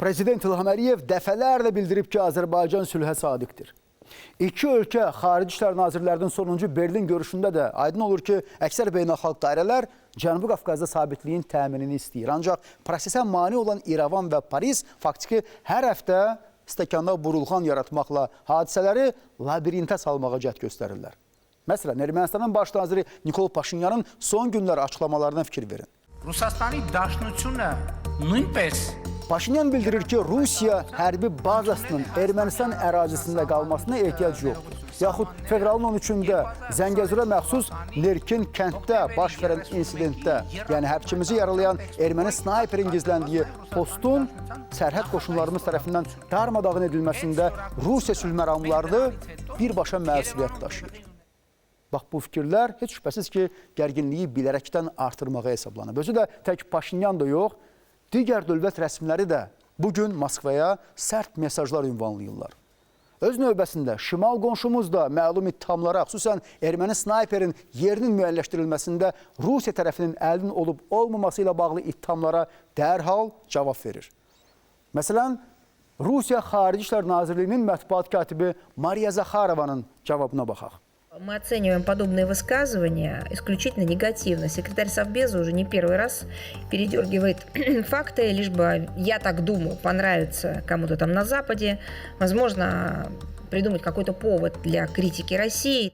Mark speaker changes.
Speaker 1: Prezident İlham Əliyev dəfələrlə bildirib ki, Azərbaycan sülhə sadiqdir. İki ölkə xarici işlər nazirlərinin sonuncu Berlin görüşündə də aydın olur ki, əksər beynəlxalq dairələr Cənubi Qafqazda sabitliyin təminini istəyir. Ancaq prosesə mane olan İrəvan və Paris faktiki hər həftə stəkanda burulğan yaratmaqla hadisələri labirintə salmağa cəhd göstərirlər. Məsələn, Ermənistanın baş naziri Nikol Paşinyanın son günlər açıqlamalarına fikir verin.
Speaker 2: Ռուսաստանի դաշնությունը նույնպես
Speaker 1: Paşinyan bildirir ki, Rusiya hərbi bazasının Ermənistan ərazisində qalmasına ehtiyac yoxdur. Yaxud fevralın 13-də Zəngəzura məxsus Lerkin kənddə baş verən insidentdə, yəni hərbçimizi yaralayan erməni snayperin gizləndiyi postun sərhəd qoşunlarımız tərəfindən darmadağın edilməsində Rusiya sülh məramlarını birbaşa məsuliyyət daşıyır. Bax bu fikirlər heç şübhəsiz ki, gərginliyi bilərəkdən artırmağa hesablanıb. Özü də tək Paşinyan da yox, digər dövlət rəsmiləri də bu gün Moskvaya sərt mesajlar ünvanlayırlar. Öz növbəsində şimal qonşumuz da məlum ittihamlara, xüsusən erməni snayperin yerinin müəyyənləşdirilməsində Rusiya tərəfinin əlinin olub olmaması ilə bağlı ittihamlara dərhal cavab verir. Məsələn, Rusiya Xarici İşlər Nazirliyinin mətbuat katibi Mariya Zaxarovanın cavabına baxaq.
Speaker 3: Мы оцениваем подобные высказывания исключительно негативно. Секретарь Совбеза уже не первый раз передергивает факты, лишь бы, я так думаю, понравится кому-то там на Западе. Возможно, придумать какой-то повод для критики России.